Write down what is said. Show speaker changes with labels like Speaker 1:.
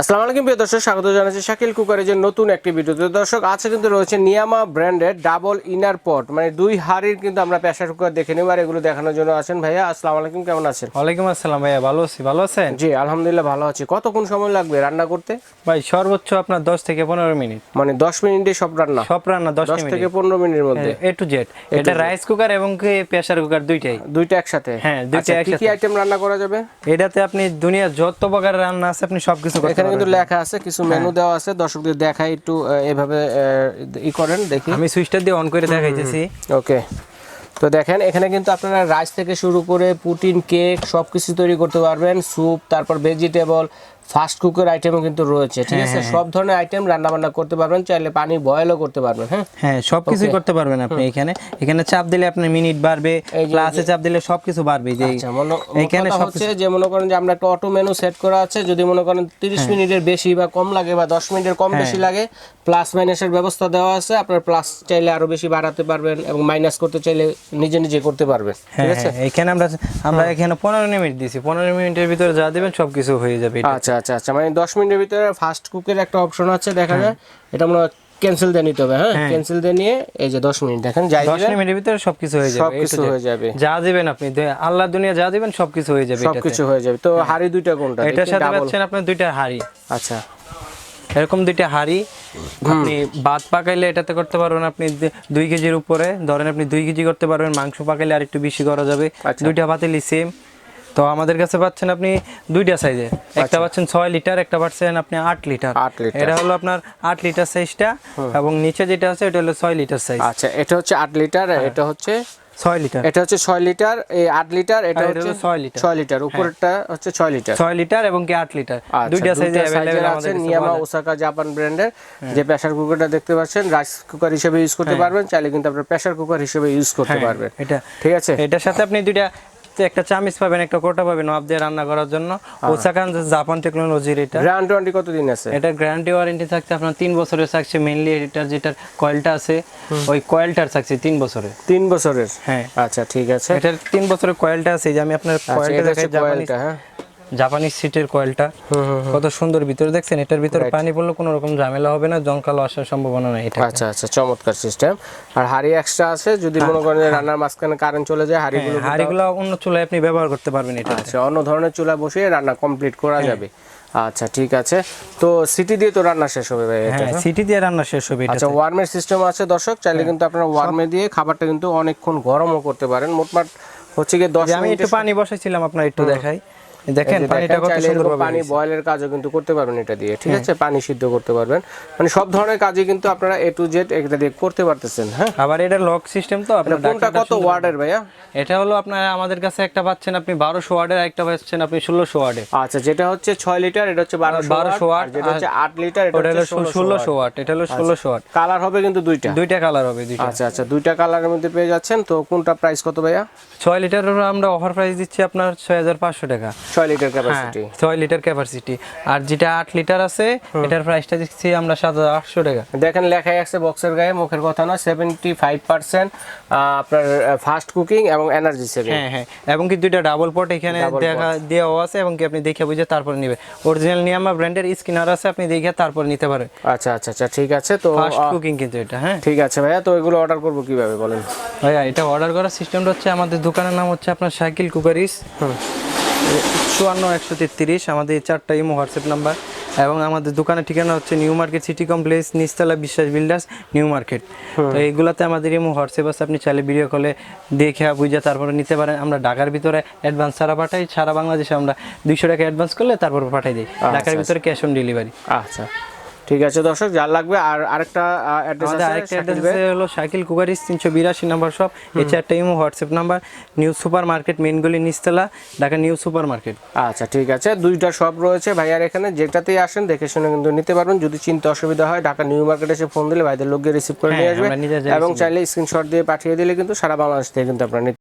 Speaker 1: আসসালামু আলাইকুম প্রিয় দর্শক স্বাগত জানাচ্ছি শাকিল কুকারের নতুন একটি ভিডিওতে দর্শক আছে কিন্তু রয়েছে নিয়ামা ব্র্যান্ডের ডাবল ইনার পট। মানে দুই হাড়ির কিন্তু আমরা প্রেসার কুকার দেখে নেব আর এগুলো দেখানোর জন্য আছেন ভাইয়া। আসসালামু আলাইকুম কেমন আছেন?
Speaker 2: ওয়ালাইকুম আসসালাম ভাইয়া ভালো আছি ভালো আছেন?
Speaker 1: জি আলহামদুলিল্লাহ ভালো আছি। কতক্ষণ সময় লাগবে রান্না করতে?
Speaker 2: ভাই সর্বোচ্চ আপনার দশ থেকে পনেরো মিনিট।
Speaker 1: মানে দশ মিনিটে সব রান্না?
Speaker 2: সব রান্না দশ
Speaker 1: দশ
Speaker 2: মিনিট।
Speaker 1: থেকে পনেরো মিনিটের মধ্যে?
Speaker 2: এ টু জেড এটা রাইস কুকার এবং প্রেসার কুকার দুইটাই?
Speaker 1: দুইটা একসাথে?
Speaker 2: হ্যাঁ, দুইটা
Speaker 1: আচ্ছা, কি কি আইটেম রান্না করা যাবে?
Speaker 2: এটাতে আপনি দুনিয়ার যত প্রকার রান্না আছে আপনি সবকিছু করতে
Speaker 1: কিন্তু লেখা আছে কিছু মেনু দেওয়া আছে দর্শকদের দেখাই একটু এভাবে আহ, ই করেন দেখি।
Speaker 2: আমি সুইচটা দিয়ে অন করে দেখাইতেছি।
Speaker 1: ওকে তো দেখেন এখানে কিন্তু আপনারা রাইস থেকে শুরু করে পুটিন কেক সব কিছু তৈরি করতে পারবেন। স্যুপ তারপর ভেজিটেবল ফাস্ট কুকের আইটেমও কিন্তু রয়েছে ঠিক আছে? সব ধরনের আইটেম রান্না বান্না করতে পারবেন চাইলে পানি বয়েলও করতে পারবেন হ্যাঁ?
Speaker 2: হ্যাঁ সবকিছু করতে পারবেন আপনি এখানে। এখানে চাপ দিলে আপনার মিনিট বাড়বে ক্লাসে চাপ দিলে সবকিছু বাড়বে যে
Speaker 1: আচ্ছা
Speaker 2: এখানে সব
Speaker 1: হচ্ছে যে মনে করেন যে আমরা একটা অটো মেনু সেট করা আছে যদি মনে করেন তিরিশ মিনিটের বেশি বা কম লাগে বা দশ মিনিটের কম বেশি লাগে প্লাস মাইনাসের ব্যবস্থা দেওয়া আছে আপনার প্লাস চাইলে আরও বেশি বাড়াতে পারবেন এবং মাইনাস করতে চাইলে নিজে নিজে করতে পারবেন ঠিক
Speaker 2: হ্যাঁ
Speaker 1: আছে?
Speaker 2: হ্যাঁ, এখানে আমরা আমরা এখানে পনেরো মিনিট দিছি পনেরো মিনিটের ভিতরে যা দিবেন সবকিছু হয়ে যাবে
Speaker 1: আচ্ছা আচ্ছা আচ্ছা মানে দশ মিনিটের ভিতরে ফাস্ট কুকের একটা অপশন আছে দেখা যায়। এটা মনে ক্যান্সেল দিয়ে নিতে হবে হ্যাঁ? ক্যান্সেল দিয়ে নিয়ে এই যে দশ মিনিট দেখেন যাই
Speaker 2: দশ
Speaker 1: দিবেন।
Speaker 2: মিনিটের ভিতরে সবকিছু হয়ে যাবে
Speaker 1: সবকিছু হয়ে যাবে।
Speaker 2: যা দিবেন আপনি আল্লাহর দুনিয়া যা দিবেন সবকিছু হয়ে যাবে
Speaker 1: সবকিছু হয়ে যাবে। তো হাড়ি দুইটা কোনটা?
Speaker 2: এটার সাথে পাচ্ছেন আপনার দুইটা হাড়ি।
Speaker 1: আচ্ছা।
Speaker 2: এরকম দুইটা হাড়ি আপনি ভাত পাকাইলে এটাতে করতে পারবেন আপনি দুই কেজির উপরে ধরেন আপনি দুই কেজি করতে পারবেন মাংস পাকাইলে আর একটু বেশি করা যাবে।
Speaker 1: আচ্ছা।
Speaker 2: দুইটা পাতিলি সেম তো আমাদের কাছে পাচ্ছেন আপনি দুইটা সাইজের একটা পাচ্ছেন ছয় লিটার একটা পাচ্ছেন আপনি আট লিটার। এটা হলো আপনার আট লিটার সাইজটা এবং নিচে যেটা আছে এটা হলো ছয় লিটার সাইজ
Speaker 1: আচ্ছা এটা হচ্ছে আট লিটার
Speaker 2: হ্যাঁ।
Speaker 1: এটা হচ্ছে
Speaker 2: ছয় লিটার
Speaker 1: এটা হচ্ছে ছয় লিটার এই আট লিটার এটা হচ্ছে
Speaker 2: ছয় লিটার।
Speaker 1: ছয় লিটার উপরেরটা হচ্ছে ছয় লিটার
Speaker 2: ছয় লিটার এবং কি আট লিটার
Speaker 1: আচ্ছা,
Speaker 2: দুইটা সাইজে অ্যাভেলেবেল
Speaker 1: আছে নিয়ামা ওসাকা জাপান ব্র্যান্ডের যে প্রেসার কুকারটা দেখতে পাচ্ছেন রাইস কুকার হিসেবে ইউজ করতে
Speaker 2: হ্যাঁ।
Speaker 1: পারবেন চাইলে কিন্তু আপনার প্রেসার কুকার হিসেবে ইউজ করতে পারবেন।
Speaker 2: এটা
Speaker 1: ঠিক আছে?
Speaker 2: এটার সাথে আপনি দুইটা একটা চামিচ পাবেন একটা কোটা পাবেন মাপ দিয়ে রান্না করার জন্য। ওসাকান জাপান টেকনোলজির এটা।
Speaker 1: গ্যারান্টি ওয়ারেন্টি কতদিন আছে?
Speaker 2: এটা গ্যারান্টি ওয়ারেন্টি থাকছে আপনার তিন বছরের থাকছে মেইনলি এটার যেটার কয়েলটা আছে ওই কয়েলটার থাকছে তিন বছরের।
Speaker 1: তিন বছরের?
Speaker 2: হ্যাঁ।
Speaker 1: আচ্ছা ঠিক আছে।
Speaker 2: এটার তিন বছরের কয়েলটা আছে যে আমি আপনার
Speaker 1: আচ্ছা
Speaker 2: কয়েলটা দেখাই জাপানি
Speaker 1: কয়েলটা হ্যাঁ।
Speaker 2: জাপানিজ সিটের কয়েলটা। কত সুন্দর ভিতরে দেখছেন এটার ভিতরে পানি পড়লে কোনো রকম ঝামেলা হবে না জঙ্কালো আসার সম্ভাবনা নাই এটা
Speaker 1: আচ্ছা আচ্ছা চমৎকার সিস্টেম আর হাড়ি এক্সট্রা আছে যদি মনে করেন রান্নার মাঝখানে কারেন্ট চলে যায় হাড়িগুলো
Speaker 2: হ্যাঁ, হাঁড়িগুলো অন্য চুলায় আপনি ব্যবহার করতে পারবেন এটা
Speaker 1: আচ্ছা অন্য ধরনের চুলা বসিয়ে রান্না কমপ্লিট করা যাবে। আচ্ছা ঠিক আছে। তো সিটি দিয়ে তো রান্না শেষ হবে ভাই
Speaker 2: হ্যাঁ সিটি দিয়ে রান্না শেষ হবে
Speaker 1: আচ্ছা ওয়ার্মের সিস্টেম আছে দর্শক চাইলে কিন্তু আপনারা ওয়ার্মে দিয়ে খাবারটা কিন্তু অনেকক্ষণ গরমও করতে পারেন। মোটমাট হচ্ছে গিয়ে দশ
Speaker 2: যে আমি
Speaker 1: মিনিটে
Speaker 2: একটু পানি বসাইছিলাম আপনার একটু দেখাই। দেখেন পানিটা কত সুন্দর
Speaker 1: পানি বয়েলের কাজও কিন্তু করতে পারবেন এটা দিয়ে ঠিক আছে? পানি সিদ্ধ করতে পারবেন। মানে সব ধরনের কাজই কিন্তু আপনারা এ টু জেড এটা দিয়ে করতে পারতেছেন হ্যাঁ?
Speaker 2: আবার এটা লক সিস্টেম তো আপনার
Speaker 1: কোনটা কত ওয়ার্ডের ভাইয়া?
Speaker 2: এটা হলো আপনার আমাদের কাছে একটা পাচ্ছেন আপনি বারোশো ওয়ার্ডের একটা পাচ্ছেন আপনি ষোলোশো ওয়ার্ডের।
Speaker 1: আচ্ছা যেটা হচ্ছে ছয় লিটার এটা হচ্ছে
Speaker 2: 1200
Speaker 1: ওয়াট আর যেটা হচ্ছে আট লিটার এটা হচ্ছে ষোলোশো
Speaker 2: ষোলোশো ওয়াট এটা হলো ষোলোশো ওয়াট
Speaker 1: কালার হবে কিন্তু দুইটা?
Speaker 2: দুইটা কালার হবে দুইটা।
Speaker 1: আচ্ছা আচ্ছা দুইটা কালারের মধ্যে পেয়ে যাচ্ছেন তো কোনটা প্রাইস কত ভাইয়া?
Speaker 2: ছয় লিটারের আমরা অফার প্রাইস দিচ্ছি আপনার ছয় হাজার পাঁচশো টাকা।
Speaker 1: ছয় লিটার ক্যাপাসিটি
Speaker 2: ছয় লিটার ক্যাপাসিটি আর যেটা আট লিটার আছে এটার প্রাইসটা দিচ্ছি আমরা সাত হাজার আটশো টাকা।
Speaker 1: দেখেন লেখাই আছে বক্সের গায়ে মুখের কথা না সেভেন্টি ফাইভ পার্সেন্ট আপনার ফাস্ট কুকিং এবং এনার্জি সেভিং
Speaker 2: হ্যাঁ হ্যাঁ এবং কি দুইটা ডাবল পট এখানে দেখা দেওয়া আছে এবং কি আপনি দেখে বুঝে তারপর নেবে। অরিজিনাল নিয়ামা ব্র্যান্ডের স্কিনার আছে আপনি দেখে তারপর নিতে পারেন।
Speaker 1: আচ্ছা আচ্ছা আচ্ছা ঠিক আছে তো
Speaker 2: ফাস্ট কুকিং কিন্তু এটা হ্যাঁ।
Speaker 1: ঠিক আছে ভাইয়া তো এগুলো অর্ডার করব কীভাবে বলেন?
Speaker 2: ভাইয়া এটা অর্ডার করার সিস্টেমটা হচ্ছে আমাদের দোকানের নাম হচ্ছে আপনার সাইকেল কুকারিস চুয়ান্ন একশো তেত্রিশ আমাদের চারটা ইমো হোয়াটসঅ্যাপ নাম্বার এবং আমাদের দোকানের ঠিকানা হচ্ছে নিউ মার্কেট সিটি কমপ্লেক্স নিচতলা বিশ্বাস বিল্ডার্স নিউ মার্কেট। তো এইগুলাতে আমাদের ইমো হোয়াটসঅ্যাপ আছে আপনি চাইলে ভিডিও কলে দেখে বুঝে তারপরে নিতে পারেন। আমরা ঢাকার ভিতরে অ্যাডভান্স ছাড়া পাঠাই সারা বাংলাদেশে আমরা দুইশো টাকা অ্যাডভান্স করলে তারপর পাঠাই দিই। ঢাকার ভিতরে ক্যাশ অন ডেলিভারি
Speaker 1: আচ্ছা। ঠিক আছে দর্শক যার লাগবে। আর আরেকটা অ্যাড্রেস আছে
Speaker 2: আরেকটা অ্যাড্রেস। হলো সাইকেল কুকারিস তিনশো বিরাশি নাম্বার শপ চারটা imo WhatsApp number new super market মেনগুলি নিচতলা ঢাকা নিউ সুপার মার্কেট
Speaker 1: আচ্ছা ঠিক আছে। দুইটা শপ রয়েছে ভাইয়ার এখানে। যেটাতেই আসেন দেখে শুনে কিন্তু নিতে পারবেন। যদি চিনতে অসুবিধা হয় ঢাকা নিউ মার্কেটে এসে ফোন দিলে ভাইদের লোককে রিসিভ করে
Speaker 2: হ্যাঁ,
Speaker 1: নিয়ে আসবে। এবং চাইলে স্ক্রিনশট দিয়ে পাঠিয়ে দিলে কিন্তু সারা বাংলাদেশ থেকে কিন্তু আপনারা নিতে